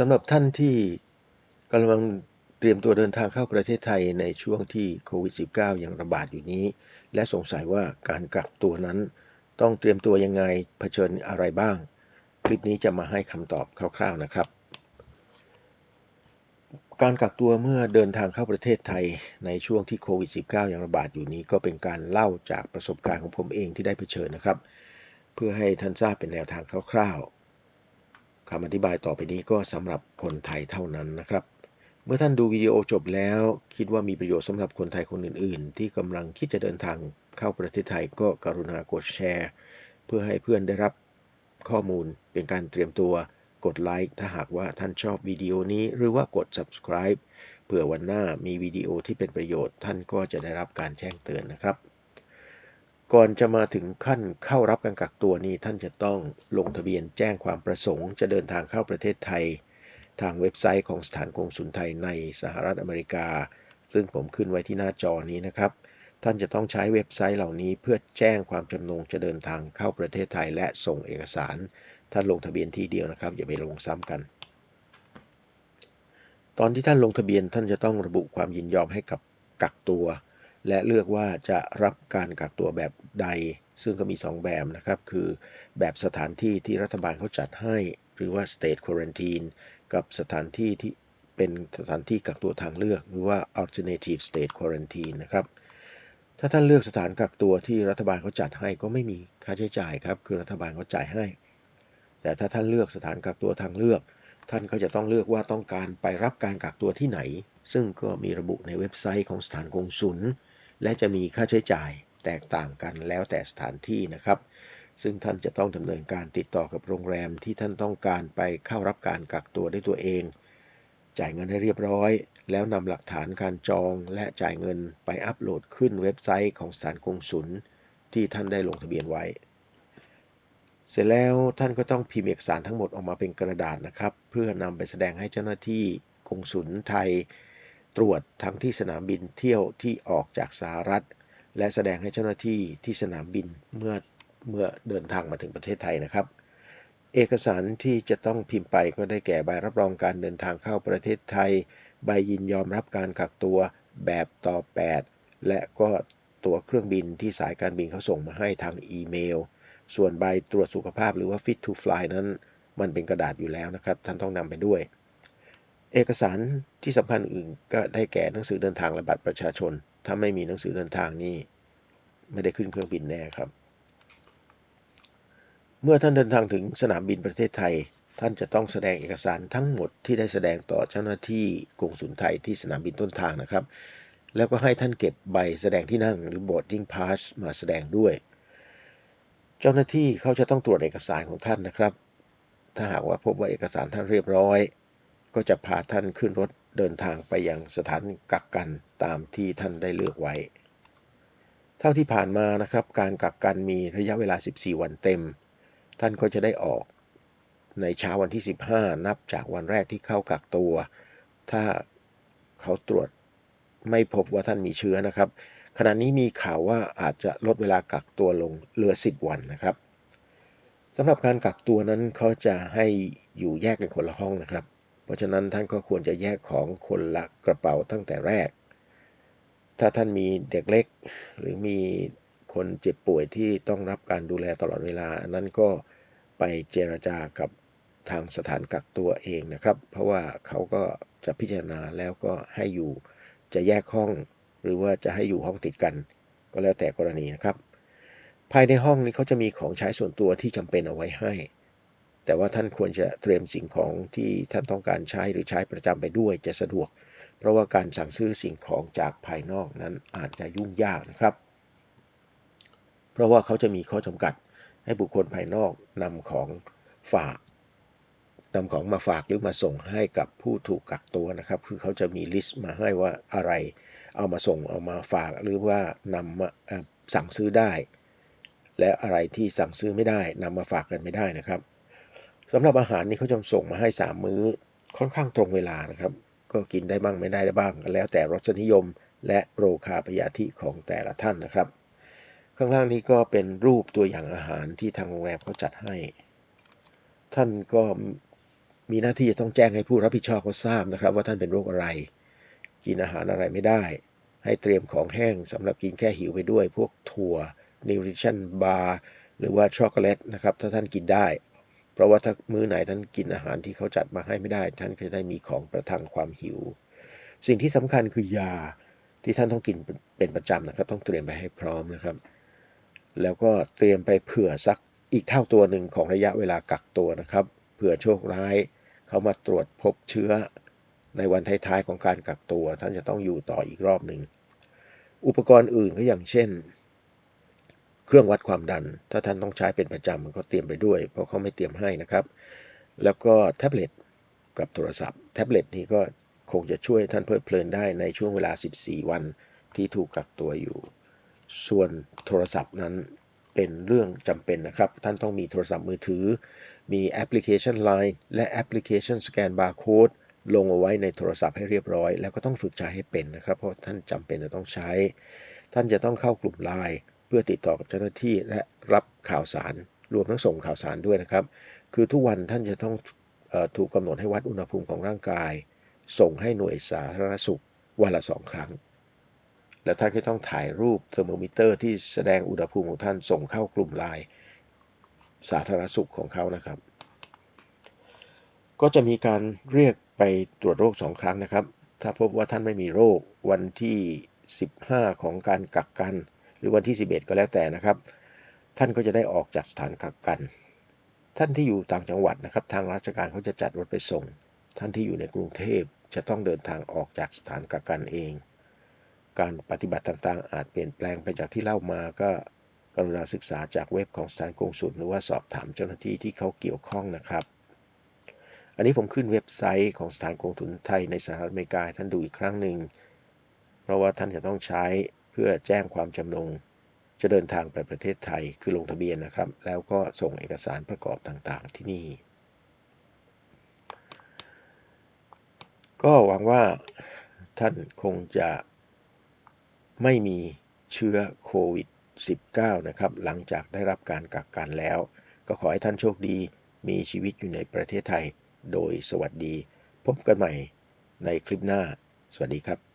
สำหรับท่านที่กำลังเตรียมตัวเดินทางเข้าประเทศไทยในช่วงที่โควิด -19 ยังระบาดอยู่นี้ และสงสัยว่าการกักตัวนั้น ต้องเตรียมตัวยังไงเผชิญอะไรบ้าง คลิปนี้จะมาให้คำตอบคร่าว ๆนะครับ การกักตัวเมื่อเดินทางเข้าประเทศไทยในช่วงที่โควิด -19 ยังระบาดอยู่นี้ ก็เป็นการเล่าจากประสบการณ์ของผมเองที่ได้เผชิญนะครับ เพื่อให้ท่านทราบเป็นแนวทางคร่าวๆ คำอธิบายต่อไปนี้ก็สำหรับคนไทยเท่านั้นนะครับ เมื่อท่านดูวิดีโอจบแล้ว คิดว่ามีประโยชน์สำหรับคนไทยคนอื่น ๆ ที่กำลังคิดจะเดินทางเข้าประเทศไทยก็กรุณากดแชร์ เพื่อให้เพื่อนได้รับข้อมูลเป็นการเตรียมตัวกดไลค์ถ้าหากว่าท่านชอบวิดีโอนี้หรือว่ากด subscribe เผื่อวันหน้ามีวิดีโอที่เป็นประโยชน์ท่านก็จะได้รับการแจ้งเตือนนะครับ ก่อนจะมาถึงขั้นเข้ารับการกักตัวนี้ท่านจะต้องลงทะเบียนแจ้งความประสงค์ จะเดินทางเข้าประเทศไทย ทางเว็บไซต์ของสถานกงสุลไทยในสหรัฐอเมริกา ซึ่งผมขึ้นไว้ที่หน้าจอนี้นะครับ ท่านจะต้องใช้เว็บไซต์เหล่านี้เพื่อแจ้งความจำนงจะเดินทางเข้าประเทศไทย และส่งเอกสาร ท่านลงทะเบียนที่เดียวนะครับ อย่าไปลงซ้ำกัน ตอนที่ท่านลงทะเบียนท่านจะต้องระบุความยินยอมให้กับกักตัว และเลือกว่าจะรับการกักตัวแบบใด ซึ่งก็มี 2 แบบนะครับ คือแบบสถานที่ที่รัฐบาลเขาจัดให้ หรือว่า state quarantine กับสถานที่ที่เป็นสถานที่กักตัวทางเลือก หรือว่า alternative state quarantine นะครับ ถ้าท่านเลือกสถานกักตัวที่รัฐบาลเขาจัดให้ก็ไม่มีค่าใช้จ่ายครับ คือรัฐบาลเขาจ่ายให้ แต่ถ้าท่านเลือกสถานกักตัวทางเลือก ท่านก็จะต้องเลือกว่าต้องการไปรับการกักตัวที่ไหน ซึ่งก็มีระบุในเว็บไซต์ของสถานกงสุล และจะมีค่าใช้จ่ายแตกต่างกันแล้วแต่สถานที่นะครับ ซึ่งท่านจะต้องดำเนินการติดต่อกับโรงแรมที่ท่านต้องการไปเข้ารับการกักตัวด้วยตัวเอง จ่ายเงินให้เรียบร้อย แล้วนำหลักฐานการจองและจ่ายเงินไปอัปโหลดขึ้นเว็บไซต์ของสถานกงสุลที่ท่านได้ลงทะเบียนไว้ เสร็จแล้วท่านก็ต้องพิมพ์เอกสารทั้งหมดออกมาเป็นกระดาษนะครับ เพื่อนำไปแสดงให้เจ้าหน้าที่กงสุลไทย ตรวจทั้งที่สนามบินเที่ยวที่ออกจากสหรัฐ และแสดงให้เจ้าหน้าที่ที่สนามบินเมื่อเมื่อเดินทางมาถึงประเทศไทยนะครับ เอกสารที่จะต้องพิมพ์ไปก็ได้แก่ใบรับรองการเดินทางเข้าประเทศไทย ใบยินยอมรับการกักตัวแบบต่อ 8 และก็ตั๋วเครื่องบินที่สายการบินเขาส่งมาให้ทางอีเมล ส่วนใบตรวจสุขภาพหรือว่า fit to fly นั้น มันเป็นกระดาษอยู่แล้วนะครับ ท่านต้องนำไปด้วย เอกสารที่สำคัญอื่นก็ได้แก่หนังสือเดินทางและบัตรประชาชน ถ้าไม่มีหนังสือเดินทางนี่ไม่ได้ขึ้นเครื่องบินแน่ครับ เมื่อท่านเดินทางถึงสนามบินประเทศไทย ท่านจะต้องแสดงเอกสารทั้งหมดที่ได้แสดงต่อเจ้าหน้าที่กงสุลไทยที่สนามบินต้นทางนะครับ แล้วก็ให้ท่านเก็บใบแสดงที่นั่งหรือ boarding pass มาแสดงด้วย เจ้าหน้าที่เขาจะต้องตรวจเอกสารของท่านนะครับ ถ้าหากว่าพบว่าเอกสารท่านเรียบร้อย ก็จะพาท่านขึ้นรถเดินทางไปยังสถานกักกันตามที่ท่านได้เลือกไว้ เท่าที่ผ่านมานะครับ การกักกันมีระยะเวลา 14 วันเต็ม ท่านก็จะได้ออก ในเช้าวันที่ 15 นับจากวันแรกที่เข้ากักตัว ถ้าเขาตรวจไม่พบว่าท่านมีเชื้อนะครับ ขณะนี้มีข่าวว่าอาจจะลดเวลากักตัวลงเหลือ 10 วันนะครับสำหรับการกักตัวนั้นเขาจะให้อยู่แยกกันคนละห้องนะครับ เพราะฉะนั้นท่านก็ควรจะแยกของคนละกระเป๋าตั้งแต่แรก ถ้าท่านมีเด็กเล็ก หรือมีคนเจ็บป่วยที่ต้องรับการดูแลตลอดเวลานั้นก็ไปเจรจากับทางสถานกักตัวเองนะครับ เพราะว่าเขาก็จะพิจารณาแล้วก็ให้อยู่จะแยกห้อง หรือว่าจะให้อยู่ห้องติดกัน ก็แล้วแต่กรณีนะครับ ภายในห้องนี้เขาจะมีของใช้ส่วนตัวที่จำเป็นเอาไว้ให้ แต่ว่าท่านควรจะเตรียมสิ่งของที่ท่านต้องการใช้หรือใช้ประจำไปด้วยจะสะดวก เพราะว่าการสั่งซื้อสิ่งของจากภายนอกนั้นอาจจะยุ่งยากนะครับ เพราะว่าเขาจะมีข้อจำกัด ให้บุคคลภายนอกนำของฝากนำของมาฝากหรือมาส่งให้กับผู้ถูกกักตัวนะครับ คือเขาจะมีลิสต์มาให้ว่าอะไร เอามาส่งเอามาฝากหรือว่านำมาสั่งซื้อได้ และอะไรที่สั่งซื้อไม่ได้นำมาฝากกันไม่ได้นะครับ สำหรับอาหารนี่เขาจะส่งมาให้ 3 มื้อค่อนข้างตรงเวลานะครับ ก็กินได้บ้างไม่ได้ได้บ้าง แล้วแต่รสนิยม และโรคาพยาธิของแต่ละท่านนะครับ ข้างล่างนี้ก็เป็นรูปตัวอย่างอาหารที่ทางโรงแรมเขาจัดให้ ท่านก็มีหน้าที่จะต้องแจ้งให้ผู้รับผิดชอบเขาทราบนะครับ ว่าท่านเป็นโรคอะไร กินอาหารอะไรไม่ได้ ให้เตรียมของแห้งสำหรับกินแค่หิวไปด้วย พวกถั่วนิวทริชั่นบาร์หรือว่าช็อกโกแลตนะครับถ้าท่านกินได้ เพราะว่าถ้ามื้อไหนท่านกินอาหารที่เขาจัดมาให้ไม่ได้ ท่านก็จะได้มีของประทังความหิว สิ่งที่สำคัญคือยาที่ท่านต้องกินเป็นประจำนะครับ ต้องเตรียมไปให้พร้อมนะครับ แล้วก็เตรียมไปเผื่อสักอีกเท่าตัวหนึ่งของระยะเวลากักตัวนะครับเผื่อโชคร้าย เขามาตรวจพบเชื้อ ในวันท้ายๆของการกักตัว ท่านจะต้องอยู่ต่ออีกรอบหนึ่งอุปกรณ์อื่นก็อย่างเช่น เครื่องวัดความดัน ถ้าท่านต้องใช้เป็นประจำมันก็เตรียมไปด้วย เพราะเขาไม่เตรียมให้นะครับ แล้วก็แท็บเล็ตกับโทรศัพท์แท็บเล็ตนี้ก็คงจะช่วยท่านเพลิดเพลินได้ในช่วงเวลา 14 วันที่ถูกกักตัวอยู่ ส่วนโทรศัพท์นั้นเป็นเรื่องจำเป็นนะครับ ท่านต้องมีโทรศัพท์มือถือ มีแอปพลิเคชัน Line และแอปพลิเคชันสแกนบาร์โค้ดลงเอาไว้ในโทรศัพท์ให้เรียบร้อย แล้วก็ต้องฝึกใช้ให้เป็นนะครับ เพราะท่านจำเป็นจะต้องใช้ ท่านจะต้องเข้ากลุ่มไลน์ เพื่อติดต่อกับเจ้าหน้าที่และรับข่าวสารรวมทั้งส่งข่าวสารด้วยนะครับ คือทุกวันท่านจะต้องอถูกกำหนดให้วัดอุณหภูมิของร่างกาย ส่งให้หน่วยสาธารณสุขวันละสองครั้ง และท่านก็ต้องถ่ายรูปเทอร์โมมิเตอร์ที่แสดงอุณหภูมิของท่านส่งเข้ากลุ่มไลน์สาธารณสุขของเขานะครับ ก็จะมีการเรียกไปตรวจโรค2ครั้งนะครับ ถ้าพบว่าท่านไม่มีโรควันที่ 15 ของการกักกัน หรือวันที่ 11 ก็แล้วแต่นะครับ ท่านก็จะได้ออกจากสถานกักกัน ท่านที่อยู่ต่างจังหวัดนะครับ ทางราชการเขาจะจัดรถไปส่ง ท่านที่อยู่ในกรุงเทพจะต้องเดินทางออกจากสถานกักกันเอง การปฏิบัติต่างๆ อาจเปลี่ยนแปลงไปจากที่เล่ามาก็กรุณาศึกษาจากเว็บของสถานกงสุลหรือว่าสอบถามเจ้าหน้าที่ที่เขาเกี่ยวข้องนะครับ อันนี้ผมขึ้นเว็บไซต์ของสถานกงทุนไทยในสหรัฐอเมริกาท่านดูอีกครั้งหนึ่ง เพราะว่าท่านจะต้องใช้ พื่อแจ้งความจำงจะเดินทางไปประเทศไทยคือลงทะเบียนนะครับ แล้วก็ส่งเอกสารประกอบต่างๆที่นี่ ก็หวังว่าท่านคงจะไม่มีเชื้อโควิด -19 นะครับ หลังจากได้รับการกักกันแล้ว ก็ขอให้ท่านโชคดีมีชีวิตอยู่ในประเทศไทย โดยสวัสดี พบกันใหม่ในคลิปหน้า สวัสดีครับ